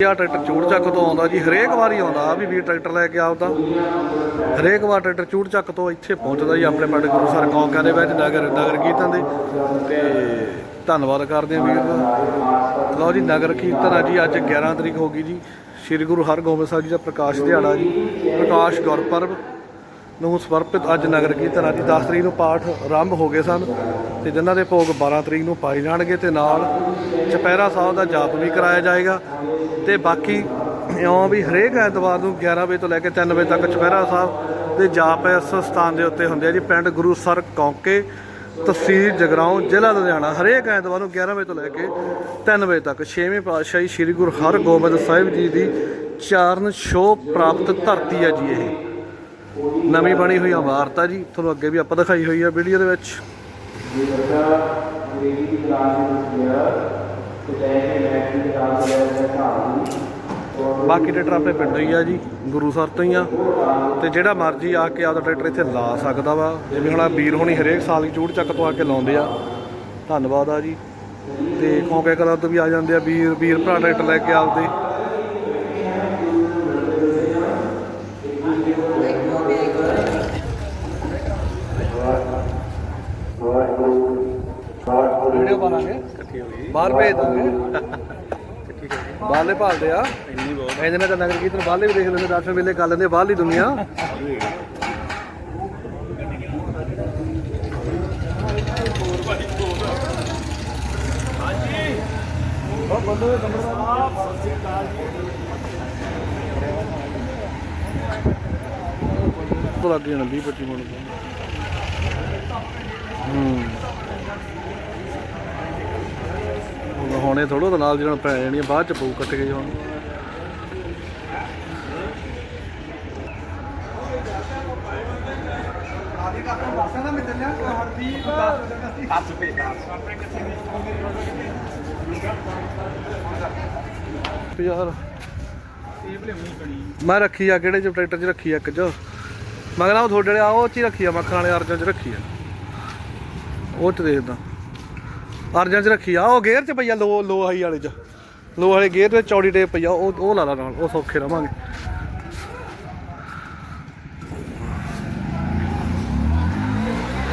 ਆ ਟਰੈਕਟਰ ਚੂੜ ਚੱਕ ਤੋਂ ਆਉਂਦਾ ਜੀ, ਹਰੇਕ ਵਾਰੀ ਆਉਂਦਾ, ਆ ਵੀ ਵੀਰ ਟਰੈਕਟਰ ਲੈ ਕੇ ਆਉਂਦਾ ਹਰੇਕ ਵਾਰ ਟਰੈਕਟਰ ਚੂੜ ਚੱਕ ਤੋਂ ਇੱਥੇ ਪਹੁੰਚਦਾ ਜੀ, ਆਪਣੇ ਪਿੰਡ ਗੁਰੂ ਸਰ ਕੌਂਕਿਆਂ ਦੇ ਵਿੱਚ ਨਗਰ ਨਗਰ ਕੀਰਤਨ ਦੇ। ਤੇ ਧੰਨਵਾਦ ਕਰਦੇ ਆ ਵੀਰ ਦਾ। ਲਓ ਜੀ, ਨਗਰ ਕੀਰਤਨ ਆ ਜੀ, ਅੱਜ 11 ਤਰੀਕ ਹੋ ਗਈ ਜੀ। ਸ੍ਰੀ ਗੁਰੂ ਹਰਗੋਬਿੰਦ ਸਾਹਿਬ ਜੀ ਦਾ ਪ੍ਰਕਾਸ਼ ਦਿਹਾੜਾ ਜੀ। ਪ੍ਰਕਾਸ਼ ਗੁਰਪੁਰਬ ਨੂੰ ਸਮਰਪਿਤ ਅੱਜ ਨਗਰ ਕੀਰਤਨ ਅੱਜ 10 ਤਰੀਕ ਨੂੰ ਪਾਠ ਆਰੰਭ ਹੋ ਗਏ ਸਨ ਤੇ ਜਿਨ੍ਹਾਂ ਦੇ ਭੋਗ 12 ਤਰੀਕ ਨੂੰ ਪਾਏ ਜਾਣਗੇ ਤੇ ਨਾਲ ਚਪੈਰਾ ਸਾਹਿਬ ਦਾ ਜਾਪ ਵੀ ਕਰਾਇਆ ਜਾਏਗਾ ਤੇ ਬਾਕੀ ਇਉਂ ਵੀ ਹਰੇਕ ਐਤਵਾਰ ਨੂੰ 11 ਵਜੇ ਤੋਂ ਲੈ ਕੇ 3 ਵਜੇ ਤੱਕ ਚਪੈਰਾ ਸਾਹਿਬ ਦੇ ਜਾਪ ਇਸ ਸਥਾਨ ਦੇ ਉੱਤੇ ਹੁੰਦੇ ਆ ਜੀ, ਪਿੰਡ ਗੁਰੂ ਸਰ ਕੌਂਕੇ, ਤਹਿਸੀਲ ਜਗਰਾਉਂ, ਜ਼ਿਲ੍ਹਾ ਲੁਧਿਆਣਾ। ਹਰੇਕ ਐਤਵਾਰ ਨੂੰ 11 ਵਜੇ ਤੋਂ ਲੈ ਕੇ 3 ਵਜੇ ਤੱਕ ਛੇਵੇਂ ਪਾਤਸ਼ਾਹੀ ਸ੍ਰੀ ਗੁਰੂ ਹਰਗੋਬਿੰਦ ਸਾਹਿਬ ਜੀ ਦੀ ਚਾਰਨ ਸ਼ੋਭ ਪ੍ਰਾਪਤ ਧਰਤੀ ਹੈ ਜੀ ਇਹ। ਨਵੀਂ ਬਣੀ ਹੋਈ ਇਮਾਰਤ ਆ ਜੀ ਤੁਹਾਨੂੰ ਅੱਗੇ ਵੀ ਆਪਾਂ ਦਿਖਾਈ ਹੋਈ ਆ ਵੀਡੀਓ ਦੇ ਵਿੱਚ। ਬਾਕੀ ਟਰੈਕਟਰ ਆਪਣੇ ਪਿੰਡੋਂ ਹੀ ਆ ਜੀ ਗੁਰੂ ਸਰ ਤੋਂ ਹੀ ਆ। ਤੇ ਜਿਹੜਾ ਮਰਜ਼ੀ ਆ ਕੇ ਆਪਦਾ ਟਰੈਕਟਰ ਇੱਥੇ ਲਾ ਸਕਦਾ ਵਾ। ਜਿਵੇਂ ਹੁਣ ਆਹ ਵੀਰ ਹੋਣੀ ਹਰੇਕ ਸਾਲ ਹੀ ਚੂੜ ਚੱਕ ਤੋਂ ਆ ਕੇ ਲਾਉਂਦੇ ਆ। ਧੰਨਵਾਦ ਆ ਜੀ। ਤੇ ਖੌਂਕੇ ਕਲਰ ਤੋਂ ਵੀ ਆ ਜਾਂਦੇ ਆ ਵੀਰ ਵੀਰ ਭਰਾ ਟਰੈਕਟਰ ਲੈ ਕੇ ਆਪਦੇ। ਬਣਾਵਾਂਗੇ ਇਕੱਠੀ ਹੋ ਗਈ ਬਾਹਰ ਭੇਜ ਦਾਂਗੇ ਬਾਹਰਲੇ ਭਾਲਦੇ ਆ। ਇੰਨੀ ਬਹੁਤ। ਇਹਦੇ ਨਾਲ ਤਾਂ ਨਗਰ ਕੀਰਤਨ ਬਾਹਰਲੇ ਵੀ ਦੇਖ ਲੈਂਦੇ ਦਰਸ਼ਨ ਵੇਲੇ ਕਰ ਲੈਂਦੇ ਬਾਹਰਲੀ ਦੁਨੀਆ। ਤੋਂ ਲੱਗ ਜਾਣਾ 20 25 ਮਿੰਟ। ਹੂੰ। ਹੁਣ ਹੁਣੇ ਥੋੜੋ ਤਾਂ ਨਾਲ ਦੀ ਨਾਲ ਪੈ ਜਾਣੀਆਂ ਬਾਅਦ ਚ ਪਊ ਕੱਟ ਗਈ ਹੁਣ। ਯਾਰ, ਮੈਂ ਰੱਖੀ ਆ, ਕਿਹੜੇ ਚ ਟਰੈਕਟਰ ਚ ਰੱਖੀ ਆ ਇੱਕ ਚ? ਮਗਰ ਉਹ ਤੁਹਾਡੇ ਵਾਲੇ ਆ, ਉਹ ਚ ਹੀ ਰੱਖੀ ਆ, ਮੱਖਣ ਵਾਲੇ ਅਰਜਨ ਚ ਰੱਖੀ ਆ। ਉਹ ਚ ਦੇਖਦਾ। ਅਰਜਨ ਚ ਰੱਖੀ ਆ, ਉਹ ਗੇਅਰ ਚ ਪਈ ਆ ਲੋ ਲੋ ਹਾਈ ਵਾਲੇ ਚ। ਲੋ ਵਾਲੇ ਗੇਅਰ ਤੇ ਚੌੜੀ ਟੇਪ ਪਈ ਆ, ਉਹ ਉਹ ਲਾ ਲਾ ਨਾਲ, ਉਹ ਸੌਖੇ ਰਵਾਂਗੇ।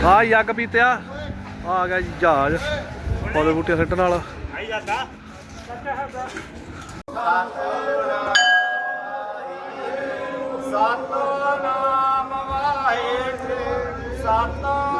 ਆ ਯੱਗ ਪੀਤਿਆ। ਆ ਗਿਆ ਜੀ ਜਹਾਜ਼ ਪੌਦੇ ਬੂਟੇ ਸੱਟਣ ਵਾਲਾ। ਸਤਨਾਮ ਵਾਹਿਗੁਰੂ, ਸਤਨਾਮ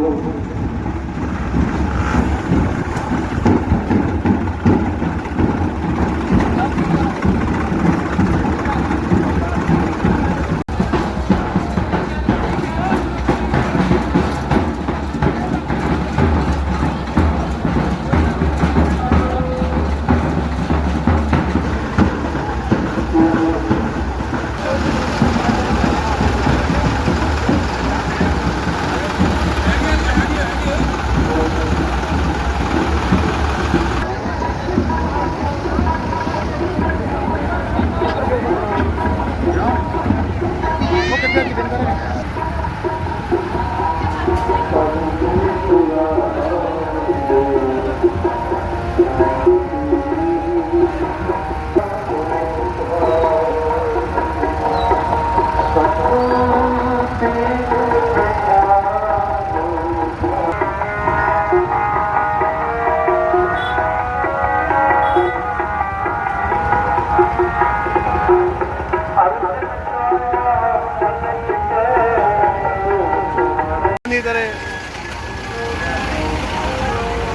আল্লাহ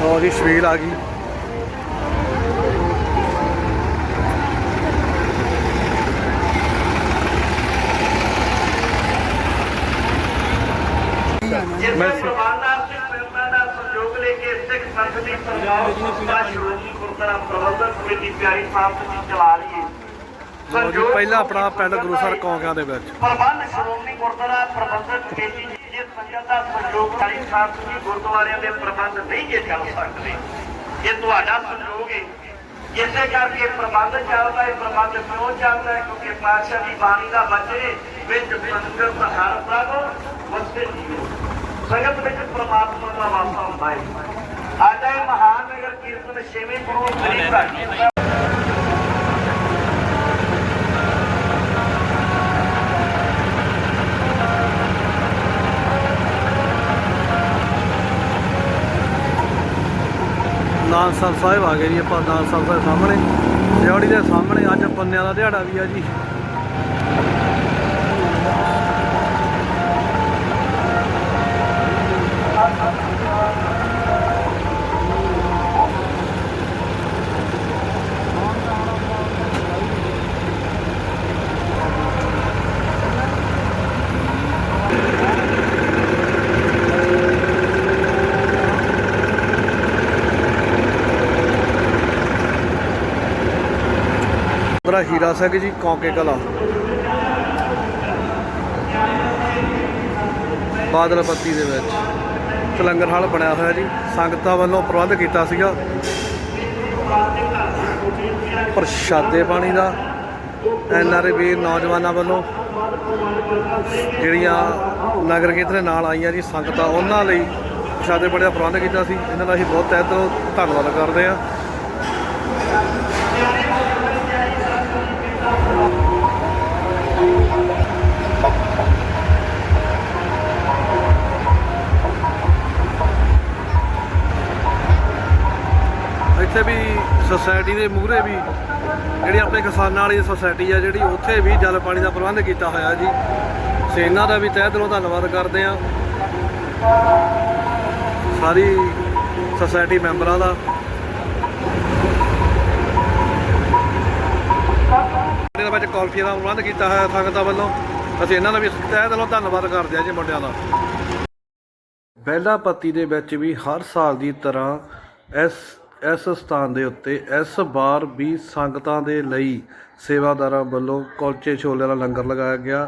ਜੀ ਸ਼ਵੀਲ ਆ ਗਈ। ਜਿਸ ਮੈਂ- ਪ੍ਰਬੰਧਾਰ ਸਿੰਘ ਮੈਂਬਰਾਂ ਦਾ ਸਹਿਯੋਗ ਲੈ ਕੇ ਸਿੱਖ ਸੰਗਤ ਦੀ ਪੰਜਾਬ ਦਾ ਸ਼੍ਰੋਮਣੀ ਗੁਰਦੁਆਰਾ ਪ੍ਰਬੰਧਕ ਕਮੇਟੀ ਪਿਆਰੀ ਸਾਹਿਬ ਜੀ ਚਲਾ ਰਹੀ ਹੈ। ਲਓ ਜੀ ਪਹਿਲਾ ਆਪਣਾ ਪਿੰਡ ਗੁਰੂਸਰ ਕੌਂਕਿਆਂ ਦੇ ਵਿੱਚ। ਪ੍ਰਬੰਧ ਸ਼੍ਰੋਮਣੀ ਗੁਰਦੁਆਰਾ ਪ੍ਰਬੰਧਕ ਕਮੇਟੀ ਜੇ ਸੰਗਤ ਦਾ ਸਹਿਯੋਗ ਪਿਆਰੀ ਸਾਹਿਬ ਗੁਰਦੁਆਰਿਆਂ ਦੇ ਪ੍ਰਬੰਧ ਨਹੀਂ ਜੇ ਚੱਲ ਸਕਦੇ। ਇਹ ਤੁਹਾਡਾ ਸਹਿਯੋਗ ਹੈ ਇਸੇ ਕਰਕੇ ਪ੍ਰਬੰਧ ਚੱਲਦਾ ਹੈ ਪ੍ਰਬੰਧ ਕਿਉਂ ਚੱਲਦਾ ਹੈ ਕਿਉਂਕਿ ਪਾਤਸ਼ਾਹ ਦੀ ਬਾਣੀ ਦਾ ਬਚੇ ਵਿੱਚ ਸੰਗਤ ਹਰ ਪ੍ਰਭ ਵਸਦੇ ਜੀਵੋ ਸੰਗਤ ਵਿੱਚ ਪ੍ਰਮਾਤਮਾ ਦਾ ਵਾਸਾ ਹੁੰਦਾ ਹੈ ਅੱਜ ਮਹਾਨਗਰ ਕੀਰਤਨ ਛੇਵੇਂ ਗੁਰੂ ਗਰੀਬ ਰਾਜੀ ਦਾ ਸਾਹਿਬ ਆ ਗਏ ਜੀ, ਆਪਾਂ ਨਾਨਸਰ ਸਾਹਿਬ ਸਾਹਮਣੇ, ਦਿਹਾੜੀ ਦੇ ਸਾਹਮਣੇ, ਅੱਜ ਪੰਨਿਆਂ ਦਾ ਦਿਹਾੜਾ ਵੀ ਆ ਜੀ। ਮੇਰਾ ਹੀਰਾ ਸਿੰਘ ਜੀ, ਕੌਂਕੇ ਕਲਾ। ਬਾਦਲ ਪੱਤੀ ਦੇ ਵਿੱਚ। ਤੇ ਲੰਗਰ ਹਾਲ ਬਣਿਆ ਹੋਇਆ ਜੀ। ਸੰਗਤਾਂ ਵੱਲੋਂ ਪ੍ਰਬੰਧ ਕੀਤਾ ਸੀਗਾ। ਪ੍ਰਸ਼ਾਦੇ ਪਾਣੀ ਦਾ। ਐਨ ਆਰ ਵੀਰ ਨੌਜਵਾਨਾਂ ਵੱਲੋਂ ਜਿਹੜੀਆਂ ਨਗਰ ਕੀਰਤਨ ਨਾਲ ਆਈਆਂ ਜੀ, ਸੰਗਤਾਂ, ਉਹਨਾਂ ਲਈ ਪ੍ਰਸ਼ਾਦੇ ਪਾਣੀ ਦਾ ਪ੍ਰਬੰਧ ਕੀਤਾ ਸੀ। ਇਹਨਾਂ ਦਾ ਅਸੀਂ ਬਹੁਤ ਤਹਿ ਦਿਲੋਂ ਧੰਨਵਾਦ ਕਰਦੇ ਹਾਂ। ਇੱਥੇ ਵੀ ਸੋਸਾਇਟੀ ਦੇ ਮੂਹਰੇ ਵੀ ਜਿਹੜੀ ਆਪਣੇ ਕਿਸਾਨਾਂ ਵਾਲੀ ਸੁਸਾਇਟੀ ਆ ਜਿਹੜੀ ਉੱਥੇ ਵੀ ਜਲ ਪਾਣੀ ਦਾ ਪ੍ਰਬੰਧ ਕੀਤਾ ਹੋਇਆ ਜੀ। ਸੇਨਾ ਦਾ ਵੀ ਤਹਿ ਦਿਲੋਂ ਧੰਨਵਾਦ ਕਰਦੇ ਆ ਸਾਰੀ ਸੋਸਾਇਟੀ ਮੈਂਬਰਾਂ ਦਾ। ਦੇ ਵਿੱਚ ਕਾਲਫੀਆਂ ਦਾ ਪ੍ਰਬੰਧ ਕੀਤਾ ਹੋਇਆ ਸੰਗਤਾਂ ਵੱਲੋਂ। ਅਸੀਂ ਇਹਨਾਂ ਦਾ ਵੀ ਤਹਿ ਦਿਲੋਂ ਧੰਨਵਾਦ ਕਰਦੇ ਆ ਜੀ ਮੁੰਡਿਆਂ ਦਾ। ਬੈਲਾ ਪੱਤੀ ਦੇ ਵਿੱਚ ਵੀ ਹਰ ਸਾਲ ਦੀ ਤਰ੍ਹਾਂ ਇਸ ਇਸ ਸਥਾਨ ਦੇ ਉੱਤੇ ਇਸ ਵਾਰ ਵੀ ਸੰਗਤਾਂ ਦੇ ਲਈ ਸੇਵਾਦਾਰਾਂ ਵੱਲੋਂ ਕੁਲਚੇ ਛੋਲੇ ਦਾ ਲੰਗਰ ਲਗਾਇਆ ਗਿਆ।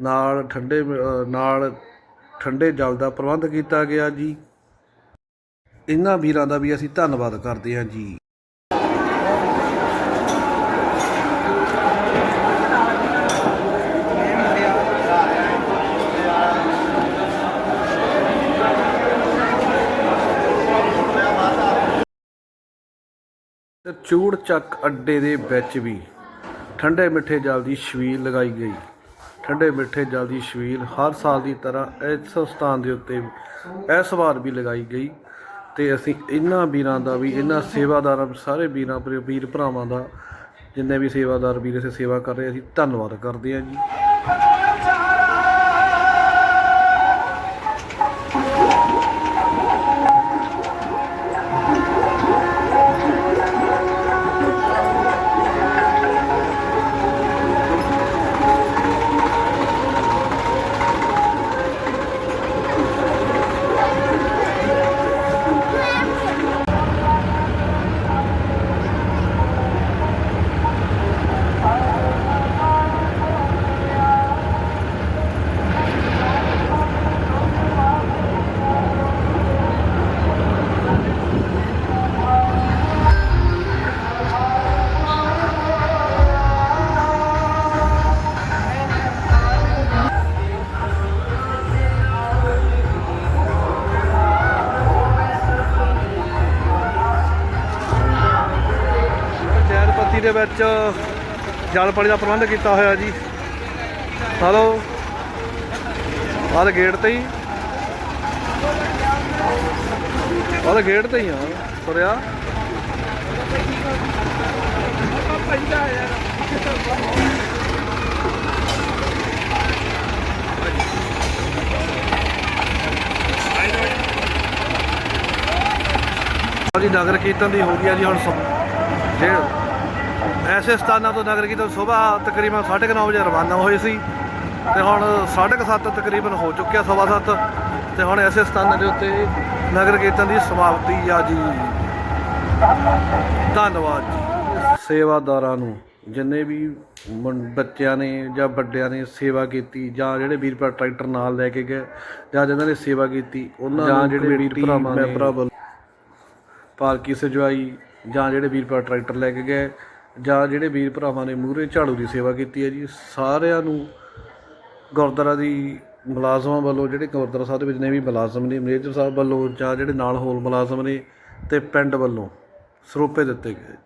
ਨਾਲ ਠੰਡੇ ਨਾਲ ਠੰਡੇ ਜਲ ਦਾ ਪ੍ਰਬੰਧ ਕੀਤਾ ਗਿਆ ਜੀ। ਇਹਨਾਂ ਵੀਰਾਂ ਦਾ ਵੀ ਅਸੀਂ ਧੰਨਵਾਦ ਕਰਦੇ ਹਾਂ ਜੀ। ਤੇ ਚੂੜ ਚੱਕ ਅੱਡੇ ਦੇ ਵਿੱਚ ਵੀ ਠੰਡੇ ਮਿੱਠੇ ਜਲ ਦੀ ਛਵੀਲ ਲਗਾਈ ਗਈ। ਠੰਡੇ ਮਿੱਠੇ ਜਲ ਦੀ ਛਵੀਲ ਹਰ ਸਾਲ ਦੀ ਤਰ੍ਹਾਂ ਇਸ ਸਥਾਨ ਦੇ ਉੱਤੇ ਇਸ ਵਾਰ ਵੀ ਲਗਾਈ ਗਈ ਤੇ ਅਸੀਂ ਇਹਨਾਂ ਵੀਰਾਂ ਦਾ ਵੀ, ਇਹਨਾਂ ਸੇਵਾਦਾਰਾਂ, ਸਾਰੇ ਵੀਰਾਂ ਵੀਰ- ਵੀਰ ਭਰਾਵਾਂ ਦਾ ਜਿੰਨੇ ਵੀ ਸੇਵਾਦਾਰ ਵੀਰ ਇਸੇ ਸੇਵਾ ਕਰ ਰਹੇ, ਅਸੀਂ ਧੰਨਵਾਦ ਕਰਦੇ ਹਾਂ ਜੀ। ਦੇ ਵਿੱਚ ਜਲ ਪਾਣੀ ਦਾ ਪ੍ਰਬੰਧ ਕੀਤਾ ਹੋਇਆ ਜੀ। ਹਲੋ। ਆਹ ਗੇਟ ਤੇ ਹੀ। ਆਹ ਗੇਟ ਤੇ ਹੀ ਆ, ਤੁਰਿਆ। ਦੀ ਨਗਰ ਕੀਰਤਨ ਦੀ ਹੋ ਗਈ ਆ ਜੀ ਹੁਣ ਸ- ਐਸੇ ਸਥਾਨਾਂ ਤੋਂ ਨਗਰ ਕੀਰਤਨ ਸਵੇਰ ਤਕਰੀਬਨ 9:30 ਵਜੇ ਰਵਾਨਾ ਹੋਏ ਸੀ ਤੇ ਹੁਣ 7:30 ਤਕਰੀਬਨ ਹੋ ਚੁੱਕਿਆ ਸਵਾ ਸੱਤ ਤੇ ਹੁਣ ਐਸੇ ਸਥਾਨਾਂ ਦੇ ਉੱਤੇ ਨਗਰ ਕੀਰਤਨ ਦੀ ਸਮਾਪਤੀ ਆ ਜੀ। ਧੰਨਵਾਦ ਜੀ। ਸੇਵਾਦਾਰਾਂ ਨੂੰ ਜਿੰਨੇ ਵੀ ਬੱਚਿਆਂ ਨੇ ਜਾਂ ਵੱਡਿਆਂ ਨੇ ਸੇਵਾ ਕੀਤੀ ਜਾਂ ਜਿਹੜੇ ਵੀਰ ਭਰਾ ਟਰੈਕਟਰ ਨਾਲ ਲੈ ਕੇ ਗਏ ਜਾਂ ਜਿਨ੍ਹਾਂ ਨੇ ਸੇਵਾ ਕੀਤੀ ਉਹਨਾਂ ਜਾਂ ਜਿਹੜੇ ਵੀਰ ਭਰਾਵਾਂ ਨੇ। ਪਾਲਕੀ ਸਜਵਾਈ ਜਾਂ ਜਿਹੜੇ ਵੀਰ ਭਰਾ ਟਰੈਕਟਰ ਲੈ ਕੇ ਗਏ ਜਾਂ ਜਿਹੜੇ ਵੀਰ ਭਰਾਵਾਂ ਨੇ ਮੂਹਰੇ ਝਾੜੂ ਦੀ ਸੇਵਾ ਕੀਤੀ ਹੈ ਜੀ, ਸਾਰਿਆਂ ਨੂੰ ਗੁਰਦੁਆਰਾ ਦੀ ਮੁਲਾਜ਼ਮਾਂ ਵੱਲੋਂ, ਜਿਹੜੇ ਗੁਰਦੁਆਰਾ ਸਾਹਿਬ ਦੇ ਵਿੱਚ ਨੇ ਵੀ ਮੁਲਾਜ਼ਮ ਨੇ ਮੈਨੇਜਰ ਸਾਹਿਬ ਵੱਲੋਂ ਜਾਂ ਜਿਹੜੇ ਨਾਲ ਹੋਰ ਮੁਲਾਜ਼ਮ ਨੇ ਤੇ ਪਿੰਡ ਵੱਲੋਂ ਸਰੋਪੇ ਦਿੱਤੇ ਗਏ।